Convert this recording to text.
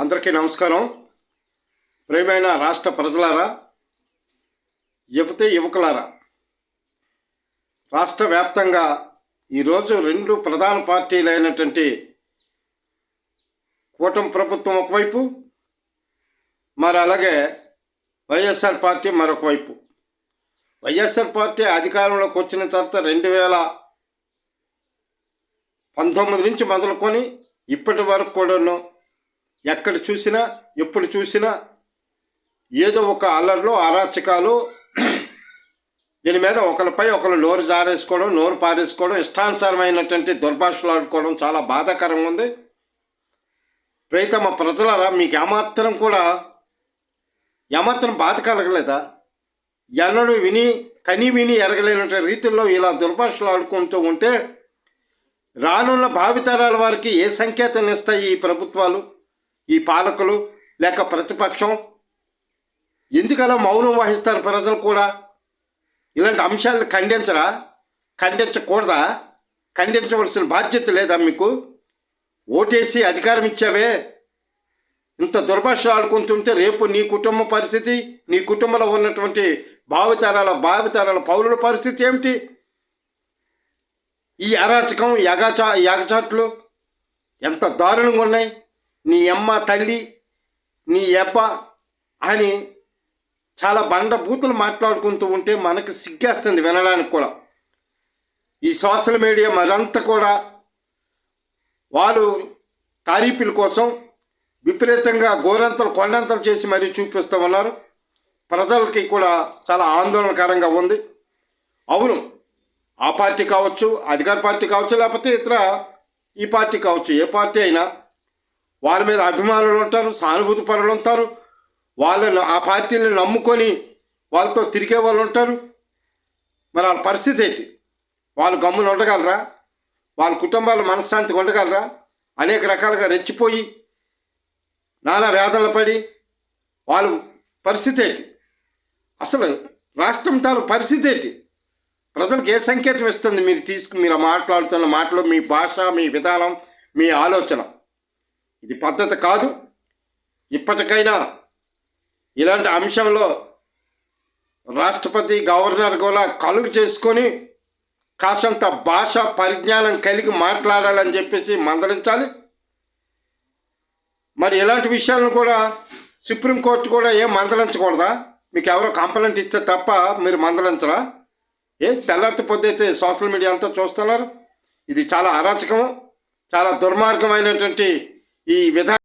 అందరికీ నమస్కారం. ప్రియమైన రాష్ట్ర ప్రజలారా యువతి యువకులారా రాష్ట్ర వ్యాప్తంగా ఈరోజు రెండు ప్రధాన పార్టీలైనటువంటి కూటమి ప్రభుత్వం ఒకవైపు మరి అలాగే వైఎస్ఆర్ పార్టీ మరొక వైపు. వైఎస్ఆర్ పార్టీ అధికారంలోకి వచ్చిన తర్వాత రెండు వేల పంతొమ్మిది నుంచి మొదలుకొని ఇప్పటి వరకు కూడాను ఎక్కడ చూసినా ఎప్పుడు చూసినా ఏదో ఒక అల్లర్లు అరాచకాలు దీని మీద ఒకరిపై ఒకరు నోరు జారేసుకోవడం నోరు పారేసుకోవడం ఇష్టానుసారమైనటువంటి దుర్భాషలు ఆడుకోవడం చాలా బాధాకరంగా ఉంది. ప్రియతమ ప్రజలరా మీకు ఏమాత్రం కూడా ఏమాత్రం బాధ కలగలేదా? ఎన్నడూ విని కని విని ఎరగలేనటువంటి రీతిలో ఇలా దుర్భాషలు ఆడుకుంటూ ఉంటే రానున్న భావితరాల వారికి ఏ సంకేతం ఇస్తాయి ఈ ప్రభుత్వాలు? ఈ పాలకులు లేక ప్రతిపక్షం? ఎందుకలా మౌనం వహిస్తారు ప్రజలు కూడా? ఇలాంటి అంశాలను ఖండించరా? ఖండించకూడదా? ఖండించవలసిన బాధ్యత లేదా మీకు? ఓటేసి అధికారం ఇచ్చావే? ఇంత దుర్భాష ఆడుకుంటుంటే రేపు నీ కుటుంబ పరిస్థితి నీ కుటుంబంలో ఉన్నటువంటి భావితరాల భావితరాల పౌరుల పరిస్థితి ఏమిటి? ఈ అరాచకం యగచా యగచాట్లు ఎంత దారుణంగా ఉన్నాయి? నీ అమ్మ తల్లి నీ ఎబ్బ అని చాలా బండ బూతులు మాట్లాడుకుంటూ ఉంటే మనకి సిగ్గేస్తుంది వినడానికి కూడా. ఈ సోషల్ మీడియా మరంత కూడా వాళ్ళు తారీఫుల కోసం విపరీతంగా గోరంతలు కొండంతలు చేసి మరీ చూపిస్తూ ఉన్నారు. ప్రజలకి కూడా చాలా ఆందోళనకరంగా ఉంది. అవును ఆ పార్టీ కావచ్చు అధికార పార్టీ కావచ్చు లేకపోతే ఇతర ఈ పార్టీ కావచ్చు ఏ పార్టీ అయినా వాళ్ళ మీద అభిమానులు ఉంటారు సానుభూతి పరులు ఉంటారు. వాళ్ళని ఆ పార్టీని నమ్ముకొని వాళ్ళతో తిరిగే వాళ్ళు ఉంటారు. మరి వాళ్ళ పరిస్థితి ఏంటి? వాళ్ళు గమ్మున ఉండగలరా? వాళ్ళ కుటుంబాలు మనశ్శాంతిగా ఉండగలరా? అనేక రకాలుగా రెచ్చిపోయి నానా వేదనలు పడి వాళ్ళు పరిస్థితి ఏంటి? అసలు రాష్ట్రం తాలూ పరిస్థితి ఏంటి? ప్రజలకు ఏ సంకేతం ఇస్తుంది? మీరు తీసుకు మీరు మాట్లాడుతున్న మాటలు మీ భాష మీ విధానం మీ ఆలోచన. ఇది పద్ధతి కాదు. ఇప్పటికైనా ఇలాంటి అంశంలో రాష్ట్రపతి గవర్నర్ కూడా కలుగు చేసుకొని కాసంత భాష పరిజ్ఞానం కలిగి మాట్లాడాలని చెప్పేసి మందలించాలి. మరి ఇలాంటి విషయాలను కూడా సుప్రీంకోర్టు కూడా ఏం మందలించకూడదా? మీకు ఎవరో కంప్లైంట్ ఇస్తే తప్ప మీరు మందలించరా? ఏ తెల్లారితో పొద్దుైతే సోషల్ మీడియా అంతా చూస్తున్నారు. ఇది చాలా అరాచకము చాలా దుర్మార్గమైనటువంటి ఈ విధానం